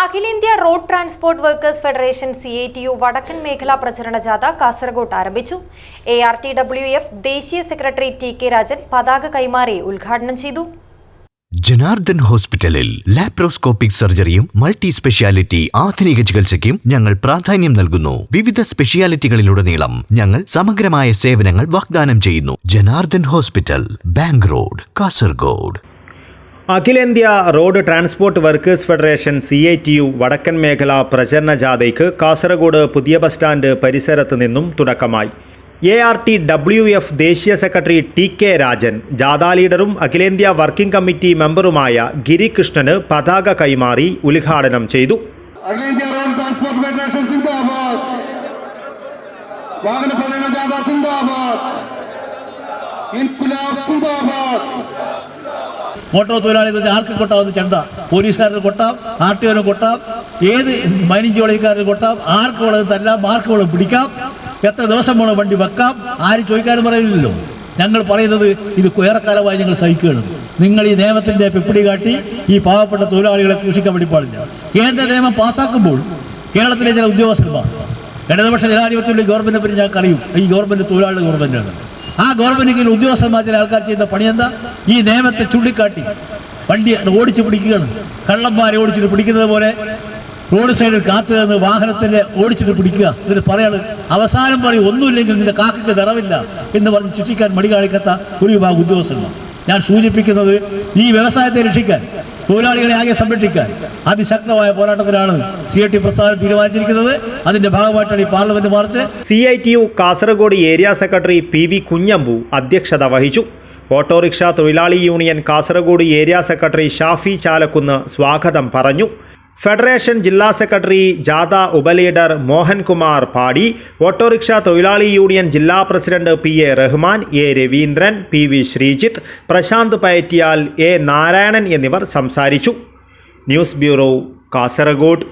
അഖിലേന്ത്യാ road transport workers federation C I T U വടക്കൻ മേഖലാ പ്രചരണ ജാഥ കാസർഗോട്ട് ആരംഭിച്ചു. A R T W F ദേശീയ സെക്രട്ടറി ടി കെ രാജൻ പതാക കൈമാറി ഉദ്ഘാടനം ചെയ്തു. ജനാർദ്ദൻ ഹോസ്പിറ്റലിൽ ലാപ്രോസ്കോപ്പിക് സർജറിയും മൾട്ടി സ്പെഷ്യാലിറ്റി ആധുനിക ചികിത്സയ്ക്കും ഞങ്ങൾ പ്രാധാന്യം നൽകുന്നു. വിവിധ സ്പെഷ്യാലിറ്റികളിലുടനീളം ഞങ്ങൾ സമഗ്രമായ സേവനങ്ങൾ വാഗ്ദാനം ചെയ്യുന്നു. Janardhan hospital bank road Kasaragod. അഖിലേന്ത്യാ road transport workers federation C I T U വടക്കൻ മേഖല പ്രചരണ ജാഥയ്ക്ക് കാസർഗോഡ് പുതിയ ബസ് സ്റ്റാൻഡ് പരിസരത്ത് നിന്നും തുടക്കമായി. A R T W F ദേശീയ സെക്രട്ടറി ടി കെ രാജൻ ജാഥാ ലീഡറും അഖിലേന്ത്യാ വർക്കിംഗ് കമ്മിറ്റി മെമ്പറുമായ ഗിരികൃഷ്ണന് പതാക കൈമാറി ഉദ്ഘാടനം ചെയ്തു. വാഹന പ്രചരണ ജാഥ സിന്ദാബാദ് ഇൻകുലാബ് സിന്ദാബാദ് ഓട്ടോ തൊഴിലാളി എന്ന് വെച്ചാൽ ആർക്ക് കൊട്ടാവുന്ന ചെണ്ട? പോലീസുകാരന് കൊട്ടാം ആർ ടി ഒന് കൊട്ടാം ഏത് മൈനിങ് ജോലിക്കാരന് കൊട്ടാം ആർക്ക് വേണം തല്ലാം പിടിക്കാം എത്ര ദിവസം വേണം വണ്ടി വെക്കാം ആര് ചോദിക്കാനും പറയില്ലല്ലോ. ഞങ്ങൾ പറയുന്നത് ഇത് ഏറെക്കാലമായി ഞങ്ങൾ സഹിക്കുകയാണ്. നിങ്ങൾ ഈ നിയമത്തിന്റെ പിപ്പിടി കാട്ടി ഈ പാവപ്പെട്ട തൊഴിലാളികളെ ക്രൂശിക്കാൻ വേണ്ടി പാടില്ല. കേന്ദ്ര നിയമം പാസ്സാക്കുമ്പോൾ കേരളത്തിലെ ചില ഉദ്യോഗസ്ഥന്മാർ ഇടതുപക്ഷ ജനാധിപത്യത്തിന്റെ ഗവൺമെന്റിനെ പറ്റി ഞങ്ങൾക്കറിയും. ഈ ഗവൺമെന്റ് തൊഴിലാളി ഗവൺമെന്റാണ് ആ ഗവൺമെന്റിൽ ഉദ്യോഗസ്ഥന്മാർ ചില ആൾക്കാർ ചെയ്ത പണി എന്താ ഈ നിയമത്തെ ചൂണ്ടിക്കാട്ടി വണ്ടി ഓടിച്ച് പിടിക്കുകയാണ്. കള്ളന്മാരെ ഓടിച്ചിട്ട് പിടിക്കുന്നത് പോലെ റോഡ് സൈഡിൽ കാത്തു നിന്ന് വാഹനത്തിന്റെ ഓടിച്ചിട്ട് പിടിക്കുക. എന്നിട്ട് പറയാണ് അവസാനം പറയും ഒന്നുമില്ലെങ്കിൽ നിന്റെ കാക്കയ്ക്ക് നിറവില്ല എന്ന് പറഞ്ഞ് ശിക്ഷിക്കാൻ മടി കാണിക്കാത്ത ഒരു വിഭാഗം ഉദ്യോഗസ്ഥന്മാർ. ഞാൻ സൂചിപ്പിക്കുന്നത് ഈ വ്യവസായത്തെ രക്ഷിക്കാൻ തൊഴിലാളികളെ ആകെ സംരക്ഷിക്കാൻ അതിശക്തമായ പോരാട്ടത്തിലാണ് സി ഐ ടി പ്രസ്ഥാനം തീരുമാനിച്ചിരിക്കുന്നത്. അതിന്റെ ഭാഗമായിട്ടാണ് ഈ parliament march. C I T U Kasaragod area secretary P V Kunhambu അധ്യക്ഷത വഹിച്ചു. ഓട്ടോറിക്ഷ തൊഴിലാളി union Kasaragod area secretary Shafi Chalakkunnu സ്വാഗതം പറഞ്ഞു. ഫെഡറേഷൻ ജില്ലാ സെക്രട്ടറി ജാഥ ഉപലീഡർ മോഹൻകുമാർ പാടി ഓട്ടോറിക്ഷ തൊഴിലാളി യൂണിയൻ ജില്ലാ president P A Rahman A Raveendran P V Sreejith Prashanth പയറ്റിയാൽ A Narayanan എന്നിവർ സംസാരിച്ചു. News bureau Kasaragod.